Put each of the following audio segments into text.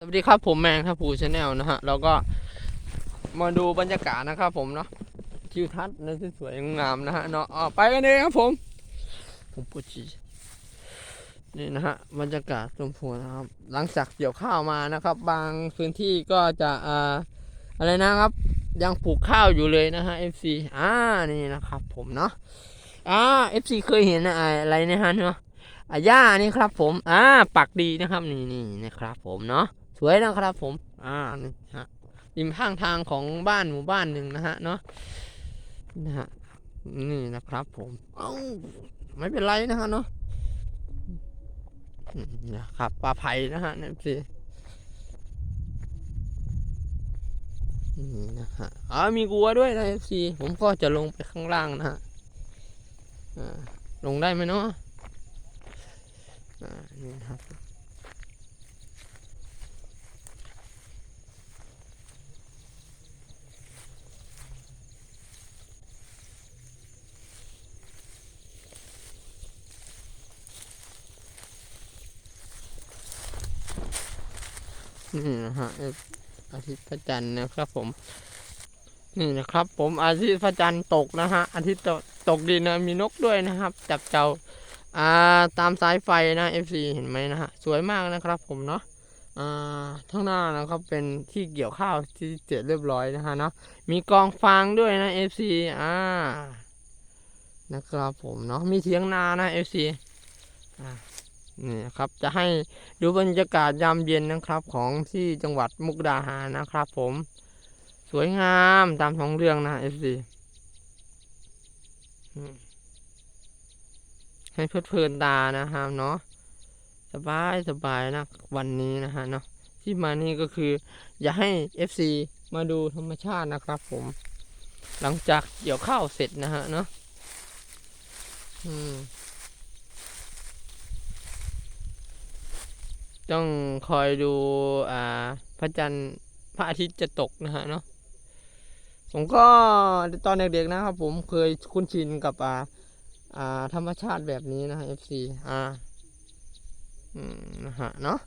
สวัสดีครับผมแมงครับผูชาแนลนะฮะเราก็มาดูบรรยากาศนะครับผมเนาะทิวทัศน์นะที่สวยงามนะฮะเนาะอ่าไปกันเลยครับผม ผมปวดฉี่นี่นะฮะบรรยากาศชมพูนะครับ หลังจากเกี่ยวข้าวมานะครับ บางพื้นที่ก็จะอ่าอะไรนะครับ ยังปลูกข้าวอยู่เลยนะฮะ FC อ่านี่นะครับ ผมเนาะอ่า FC เคยเห็นอะไรนะฮะเนาะอ่าหญ้านี่ครับผม อ่า ปักดีนะครับ นี่นี่นะครับ ผมเนาะ สวยนะครับผม อ่านี่ฮะริมข้างทางของบ้านหมู่บ้านหนึ่งนะฮะเนาะนะฮะนี่นะครับผมเอ้าไม่เป็นไรนะฮะเนาะอืมนะครับปลาไผ่นะฮะเนี่ยสินี่นะฮะอ๋อมีกัวด้วยนะสิผมก็จะลงไปข้างล่างนะฮะอ่าลงได้ไหมเนาะอ่านี่นะครับ นี่นะฮะอาทิตย์พระจันทร์นะครับผม นี่นะครับ ผมอาทิตย์พระจันทร์ตกนะฮะอาทิตย์ตกตกดินนะมีนกด้วยนะครับ จับเจ้าอ่าตามสายไฟนะ FC เห็นไหมนะฮะสวยมากนะครับผมเนาะอ่าข้างหน้านะครับเป็นที่เกี่ยวข้าวที่เสร็จเรียบร้อยนะฮะเนาะมีกองฟางด้วยนะ FC อ่านะครับผมเนาะมีเถียงนานะ FC อ่า นี่ครับจะให้ดูบรรยากาศยามเย็นนะครับของที่จังหวัดมุกดาหารนะครับ ผม สวยงามตามท้องเรื่องนะเอฟซีให้เพลิดเพลินตานะครับเนาะสบายสบายนะวันนี้นะฮะเนาะที่มานี่ก็คือ อย่าให้ FC มาดูธรรมชาตินะครับผม หลังจากเกี่ยวข้าวเสร็จนะฮะเนาะอืม ต้องคอยดูอ่าพระจันทร์พระอาทิตย์จะตกนะฮะเนาะผมก็ตอนเด็กๆนะครับ ผมเคยคุ้นชินกับอ่าอ่าธรรมชาติแบบนี้นะฮะ FC อ่าอืมนะฮะเนาะ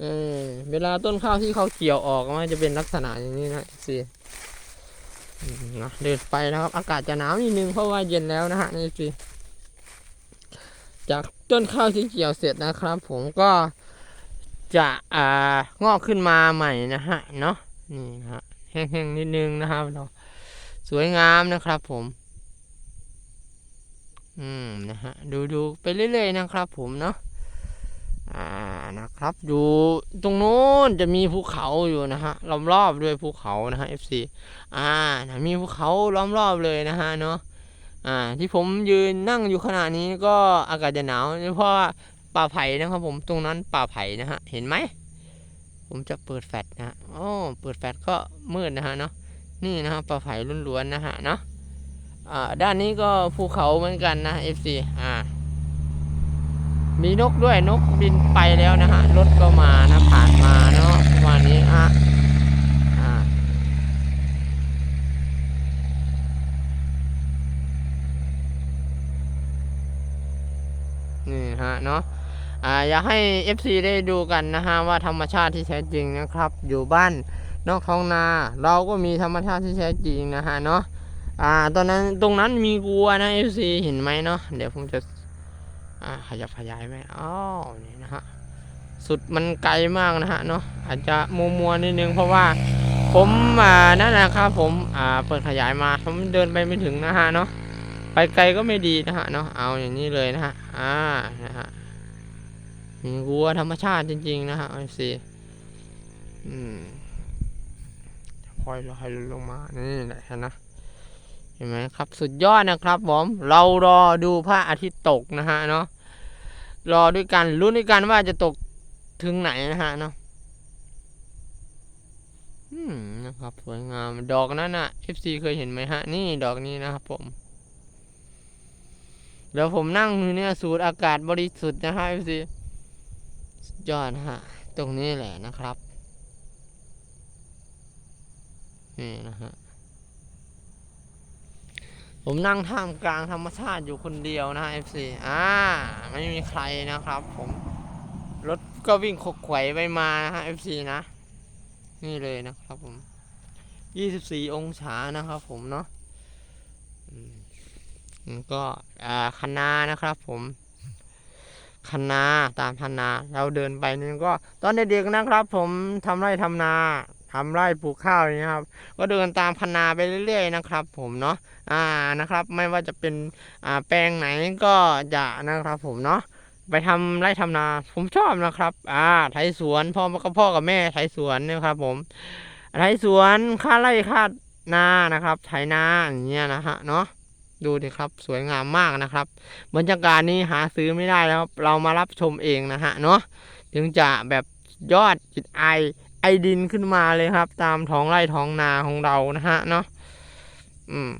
เออเวลาต้นข้าวที่เขาเกี่ยวออกมันจะเป็นลักษณะอย่างนี้นะ FC อืมนะเดินไปนะครับ อากาศจะหนาวนิดนึงเพราะว่าเย็นแล้วนะฮะนี่ FC จากต้นข้าวที่เกี่ยวเสร็จนะครับ ผมก็ จะอ่างอกขึ้นมาใหม่นะฮะเนาะนี่นะฮะแห้งๆนิดนึงนะครับเนาสวยงามนะครับผม อืมนะฮะดูดูไปเรื่อยๆนะครับ ผมเนาะอ่านะครับดูตรงโน้นจะมีภูเขาอยู่นะฮะล้อมรอบด้วยภูเขานะฮะ FC อ่านะมีภูเขาล้อมรอบเลยนะฮะเนาะอ่าที่ผมยืนนั่งอยู่ขณะนี้ก็อากาศจะหนาวเพราะ ป่าไผ่นะครับผมตรงนั้นป่าไผ่นะฮะเห็นไหมผมจะเปิดแฟลชนะอ๋อเปิดแฟลชก็มืดนะฮะเนาะนี่นะฮะป่าไผ่ล้วนๆนะฮะเนาะอ่าด้านนี้ก็ภูเขาเหมือนกันนะ FC อ่า มีนกด้วยนกบินไปแล้วนะฮะรถก็มานะผ่านมาเนาะประมาณนี้ฮะอ่านี่ฮะเนาะ อ่าอยากให้ FC ได้ดูกันนะฮะว่าธรรมชาติที่แท้จริงนะครับ อยู่บ้านนอกท้องนา เราก็มีธรรมชาติที่แท้จริงนะฮะเนาะอ่าตอนนั้นตรงนั้นมีกัวนะ FC เห็นไหมเนาะเดี๋ยวผมจะอ่าขยับขยายไหมอ๋อนี่นะฮะสุดมันไกลมากนะฮะเนาะอาจจะมัวมัวนิดนึงเพราะว่าผมอ่านั่นนะครับผมอ่าเปิดขยายมาผมเดินไปไม่ถึงนะฮะเนาะไปไกลก็ไม่ดีนะฮะเนาะเอาอย่างนี้เลยนะฮะอ่านะฮะ วัวธรรมชาติจริง ๆ นะฮะไอซีอืมคอยลอยลงมา นี่แหละนะ เห็นไหมครับ สุดยอดนะครับผม เรารอดูพระอาทิตย์ตกนะฮะเนาะ รอด้วยกันลุ้นด้วยกันว่าจะตกถึงไหนนะฮะเนาะอืมนะครับสวยงาม ดอกนั้นน่ะ FC เคยเห็นไหมฮะ นี่ดอกนี้นะครับผม เดี๋ยวผมนั่งอยู่เนี่ยสูดอากาศบริสุทธิ์นะฮะ FC ยอดนะฮะ ตรงนี้แหละนะครับ นี่นะฮะ ผมนั่งท่ามกลางธรรมชาติอยู่คนเดียวนะ FC อ่า ไม่มีใครนะครับ ผม รถก็วิ่งขกไขว่ไปมานะฮะ FC นะ นี่เลยนะครับผม24องศานะครับผมเนาะก็อ่าคะนานะครับผม คะนาตามคะนาเราเดินไปนี่ก็ตอนเด็กๆนะครับ ผมทำไร่ทำนาทำไร่ปลูกข้าวอย่างนี้ยครับ ก็เดินตามคะนาไปเรื่อย ๆ นะครับ ผมเนาะอ่านะครับ ไม่ว่าจะเป็นอ่าแปลงไหนก็จะนะครับ ผมเนาะไปทำไร่ทำนา ผมชอบนะครับ อ่าไถสวนพ่อกับพ่อกับแม่ไถสวนนะครับ ผมไถสวนค่าไร่ค่านานะครับ ไถนาอย่างเงี้ยนะฮะเนาะ ดูดิครับสวยงามมากนะครับบรรยากาศนี้หาซื้อไม่ได้แล้วเรามารับชมเองนะฮะเนาะถึงจะแบบยอดจิตไอไอดินขึ้นมาเลยครับ ตามท้องไร่ท้องนาของเรานะฮะเนาะอืม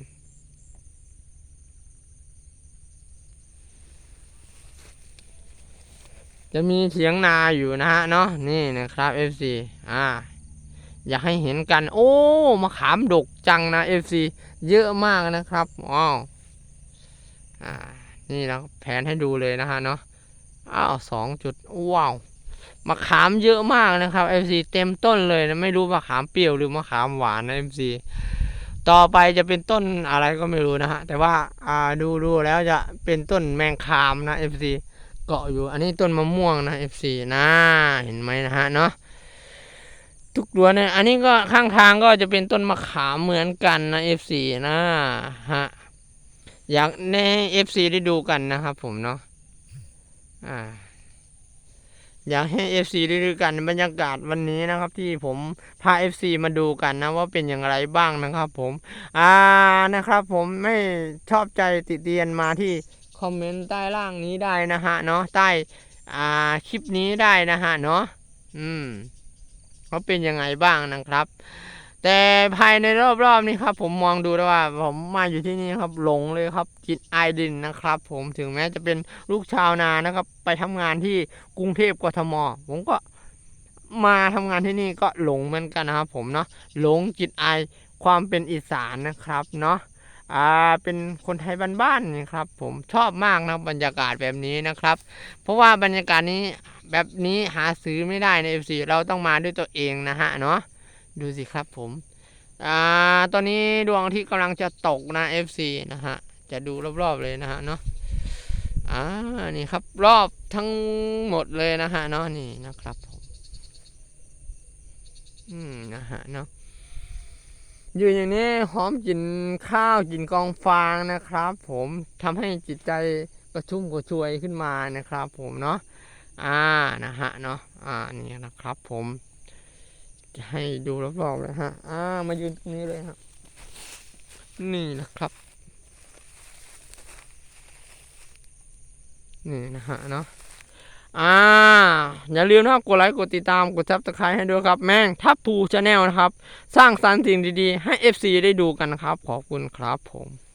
จะมีเถียงนาอยู่นะฮะเนาะนี่นะครับ FC อ่า อยากให้เห็นกัน โอ้มะขามดกจังนะ FC เยอะมากนะครับอ้าวอ่านี่นะแผนให้ดูเลยนะฮะเนาะอ้าวสองจุดว้าวมะขามเยอะมากนะครับ FC เต็มต้นเลยนะไม่รู้มะขามเปรี้ยวหรือมะขามหวานนะ FC ต่อไปจะเป็นต้นอะไรก็ไม่รู้นะฮะแต่ว่าอ่าดูดูแล้วจะเป็นต้นแมงคามนะ FC เกาะอยู่อันนี้ต้นมะม่วงนะ FC นะเห็นไหมนะฮะเนาะ ทุกตัวเนี่ยอันนี้ก็ข้างทางก็จะเป็นต้นมะขามเหมือนกันนะ F4 นะฮะอยากใน F4 ได้ดูกันนะครับผมเนาะอ่าอยากให้ FC ได้ดูกันบรรยากาศวันนี้นะครับ ที่ผมพา FC มาดูกันนะว่าเป็นอย่างไรบ้างนะครับผม อ่านะครับ ผมไม่ชอบใจติเตียนมาที่คอมเมนต์ใต้ล่างนี้ได้นะฮะเนาะใต้อ่าคลิปนี้ได้นะฮะเนาะอืม เขาเป็นยังไงบ้างนะครับ แต่ภายในรอบๆนี้ครับ ผมมองดูแล้วว่า ผมมาอยู่ที่นี่ครับหลงเลยครับจิตไอดินนะครับ ผมถึงแม้จะเป็นลูกชาวนานะครับ ไปทำงานที่กรุงเทพกทม ผมก็มาทำงานที่นี่ก็หลงเหมือนกันนะครับ ผมเนาะหลงจิตไอความเป็นอีสานนะครับเนาะอ่าเป็นคนไทยบ้านๆนี่ครับ ผมชอบมากนะบรรยากาศแบบนี้นะครับ เพราะว่าบรรยากาศนี้ แบบนี้หาซื้อไม่ได้ใน FC เราต้องมาด้วยตัวเองนะฮะเนาะดูสิครับผมอ่าตอนนี้ดวงที่กำลังจะตกนะ FC นะฮะจะดูรอบๆเลยนะฮะเนาะอ่านี่ครับรอบทั้งหมดเลยนะฮะเนาะนี่นะครับผมอืมนะฮะเนาะอยู่อย่างนี้หอมกินข้าวกินกองฟางนะครับ ผมทำให้จิตใจกระชุ่มกระชวยขึ้นมานะครับ ผมเนาะ อ่านะฮะเนาะอ่านี่นะครับผม จะให้ดูรอบๆเลยฮะอ่ามายืนตรงนี้เลยฮะนี่นะครับ นี่นะฮะเนาะอ่าอย่าลืมนะครับกดไลค์กดติดตามกดซับสไครต์ให้ด้วยครับ แม่งทับพูชาแนลนะครับ สร้างสรรค์สิ่งดีๆ ให้ FC ได้ดูกันนะครับ ขอบคุณครับผม